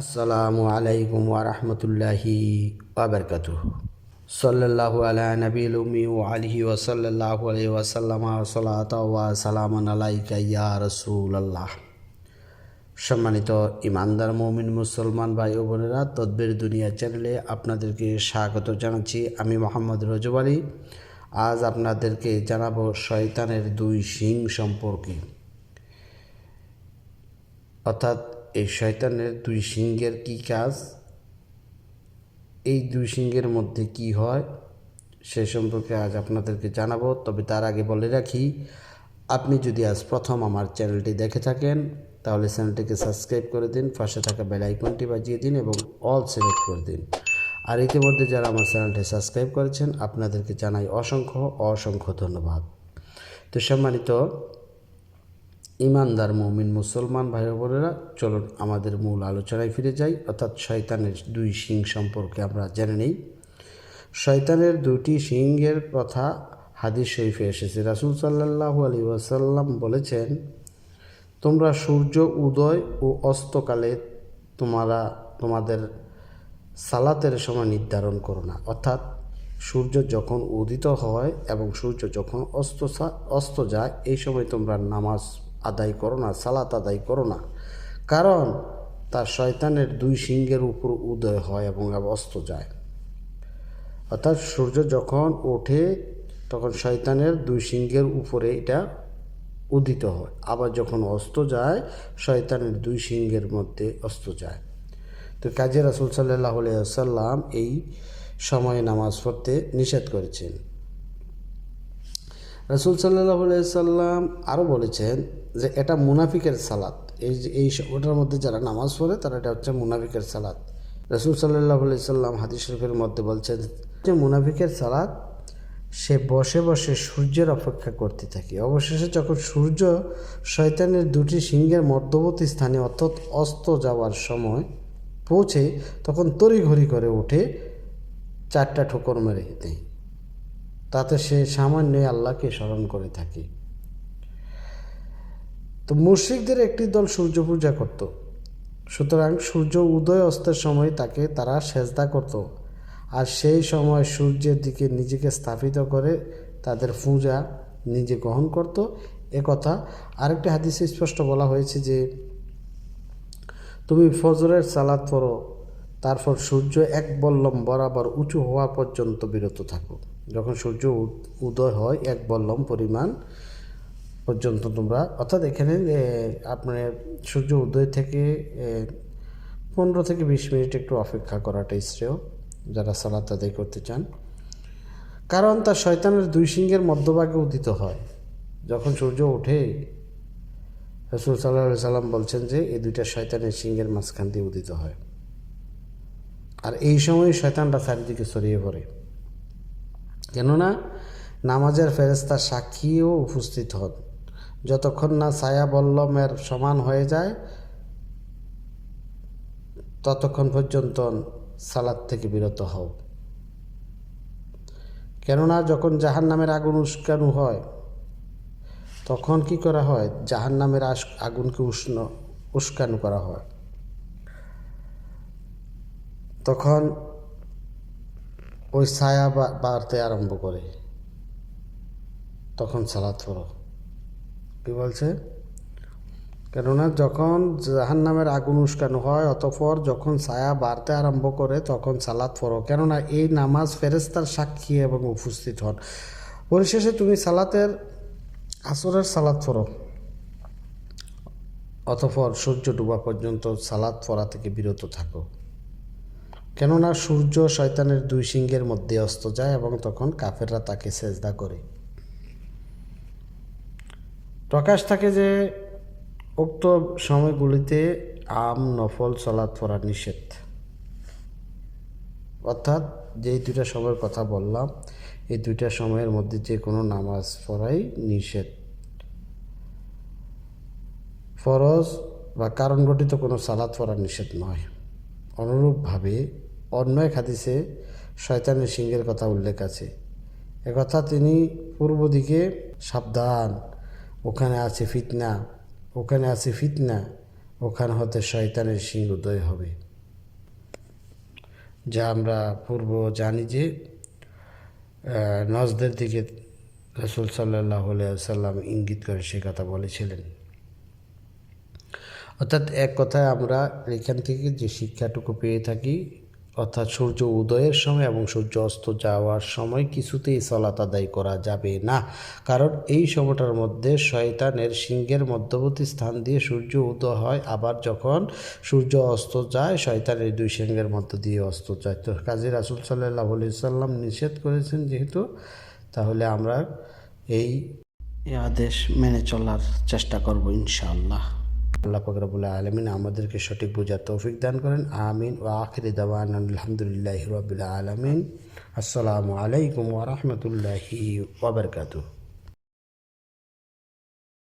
আসসালামু আলাইকুম ওরহমতুল্লাহি ওবরকাতু সাল্লাল্লাহু আলা নবীল উম্মি ও আলিহি ওয়াসাল্লাল্লাহু আলাইহি ওয়াসাল্লাম ওয়া সালামান আলাইকা ইয়া রাসূলুল্লাহ। সম্মানিত ইমানদার মমিন মুসলমান ভাই ও বোনেরা, তদ্বির দুনিয়া চ্যানেলে আপনাদেরকে স্বাগত জানাচ্ছি। আমি মোহাম্মদ রজব আলী। আজ আপনাদেরকে জানাব শয়তানের দুই শিং সম্পর্কে। অর্থাৎ এই শয়তানের দুই সিংহের কি কাজ? এই দুই সিংহের মধ্যে কি হয়? সে সম্পর্কে আজ আপনাদেরকে জানাব, তবে তার আগে বলে রাখি, আপনি যদি আজ প্রথম আমার চ্যানেলটি দেখে থাকেন, তাহলে চ্যানেলটিকে সাবস্ক্রাইব করে দিন, পাশে থাকা বেল আইকনটি বাজিয়ে দিন এবং অল সিলেক্ট করে দিন। আর ইতিমধ্যে যারা আমার চ্যানেলটি সাবস্ক্রাইব করেছেন, আপনাদেরকে জানাই অসংখ্য অসংখ্য ধন্যবাদ। তো সম্মানিত ইমানদার মমিন মুসলমান ভাই বোনেরা, চলুন আমাদের মূল আলোচনায় ফিরে যাই। অর্থাৎ শয়তানের দুই শিং সম্পর্কে আমরা জেনে নেই। শয়তানের দুটি সিংহের কথা হাদিস শরীফে এসেছে। রাসুল সাল্লাহ আলী ওয়াসাল্লাম বলেছেন, তোমরা সূর্য, উদয় ও অস্তকালে তোমরা, তোমাদের সালাতের সময় নির্ধারণ করো না। অর্থাৎ সূর্য যখন উদিত হয় এবং সূর্য যখন অস্ত অস্ত যায়, এই সময় তোমরা নামাজ আদায় করো না, সালাত আদায় করো না। কারণ তার শয়তানের দুই সিংহের উপর উদয় হয় এবং অস্ত যায়। অর্থাৎ সূর্য যখন ওঠে, তখন শয়তানের দুই সিংহের উপরে এটা উদিত হয়। আবার যখন অস্ত যায়, শয়তানের দুই সিংহের মধ্যে অস্ত যায়। তো কাজী রাসুল সাল্লাহ আলিয়া সাল্লাম এই সময়ে নামাজ পড়তে নিষেধ করেছেন। রসুল সাল্লাহ সাল্লাম আরও বলেছেন যে এটা মুনাফিকের সালাত। এই যে, এই ওটার মধ্যে যারা নামাজ পড়ে, তারা এটা হচ্ছে মুনাফিকের সালাত। রসুল সাল্লাহ সাল্লাম হাদিস শরীফের মধ্যে বলছেন যে মুনাফিকের সালাত সে বসে বসে সূর্যের অপেক্ষা করতে থাকে। অবশেষে যখন সূর্য শয়তানের দুটি সিংহের মধ্যবর্তী স্থানে অর্থাৎ অস্ত যাওয়ার সময় পৌঁছে, তখন তড়িঘড়ি করে উঠে চারটা ঠোকর মেরে দেয়। তাতে সে সামান্য আল্লাহকে স্মরণ করে থাকে। তো মুশ্রিকদের একটি দল সূর্য পূজা করত। সুতরাং সূর্য উদয় অস্তের সময় তাকে তারা সেজদা করত আর সেই সময় সূর্যের দিকে নিজেকে স্থাপিত করে তাদের পূজা নিজে গ্রহণ করত। কথা আরেকটি হাদিসে স্পষ্ট বলা হয়েছে যে, তুমি ফজরের সালাদ পড়ো, তারপর সূর্য এক বল্লম বরাবর উঁচু হওয়া পর্যন্ত বিরত থাকো। যখন সূর্য উদয় হয় এক বল্লম পরিমাণ পর্যন্ত তোমরা, অর্থাৎ এখানে আপনার সূর্য উদয় থেকে পনেরো থেকে বিশ মিনিট একটু অপেক্ষা করাটাই শ্রেয়, যারা সালাত আদায় করতে চান। কারণ তার শয়তানের দুই সিংহের মধ্যভাগে উদিত হয়। যখন সূর্য ওঠে, রসুল সাল্লাহ সাল্লাম বলছেন যে, এই দুইটা শয়তানের সিংহের মাঝখান দিয়ে উদিত হয়। আর এই সময় শয়তানরা চারিদিকে ছড়িয়ে পড়ে। কেননা নামাজের ফেরেস্তা সাক্ষীও উপস্থিত হন। যতক্ষণ না ছায়া বল্লমের সমান হয়ে যায়, ততক্ষণ পর্যন্ত সালাদ থেকে বিরত হও। কেননা যখন জাহান নামের আগুন উস্কানো হয়, তখন কি করা হয়? জাহান নামের আগুনকে উষ্ণ উস্কানো করা হয়। তখন ওই ছায়া বাড়তে আরম্ভ করে। তখন সালাদ পড়ো। কী বলছে? কেননা যখন জাহান নামের আগুন উস্কানো হয়, অতপর যখন ছায়া বাড়তে আরম্ভ করে, তখন সালাদ পড়ো। কেননা এই নামাজ ফেরেস্তার সাক্ষী এবং উপস্থিত হন। পরিশেষে তুমি সালাতের আসরের সালাদ পড়ো। অতপর সূর্য ডুবা পর্যন্ত সালাদ পড়া থেকে বিরত থাকো। কেননা সূর্য শয়তানের দুই সিংহের মধ্যে অস্ত যায় এবং তখন কাফেররা তাকে সেজদা করে। প্রকাশ থাকে যে, উক্ত সময়গুলিতে আম, নফল, সলাৎ পড়া নিষেধ। অর্থাৎ যেই দুইটা সময়ের কথা বললাম, এই দুইটা সময়ের মধ্যে যে কোনো নামাজ পড়াই নিষেধ। ফরজ বা কারণ গঠিত কোনো সালাদ পড়া নিষেধ নয়। অনুরূপভাবে অন্য এক হাদিসে শয়তানের সিংহের কথা উল্লেখ আছে। একথা তিনি পূর্ব দিকে সাবধান, ওখানে আছে ফিতনা, ওখানে আছে ফিতনা, ওখান হতে শয়তানের সিং উদয় হবে। যা আমরা পূর্ব জানি যে নজদের দিকে রসুল সাল্লাহ সাল্লাম ইঙ্গিত করে সে কথা বলেছিলেন। অর্থাৎ এক কথায় আমরা এখান থেকে যে শিক্ষাটুকু পেয়ে থাকি, অর্থাৎ সূর্য উদয়ের সময় এবং সূর্য অস্ত যাওয়ার সময় কিছুতেই সলাত আদায় করা যাবে না। কারণ এই সময়টার মধ্যে শয়তানের সিংহের মধ্যবর্তী স্থান দিয়ে সূর্য উদয় হয়, আবার যখন সূর্য অস্ত যায় শয়তানের দুই সিংহের মধ্য দিয়ে অস্ত যায়। তো কাজী রাসুল সাল্লাহ সাল্লাম নিষেধ করেছেন যেহেতু, তাহলে আমরা এই আদেশ মেনে চলার চেষ্টা করব ইনশাআল্লাহ। আল্লাহ ফকরাবুল্লাহ আলমিন আমাদেরকে সঠিক বোঝার তৌফিক দান করেন। আমিন। ও আখির দাওয়ান আলহামদুলিল্লাহ রবিল আলমিন। আসসালামু আলাইকুম ওরহমতুল্লাহি ওবরকাতুহ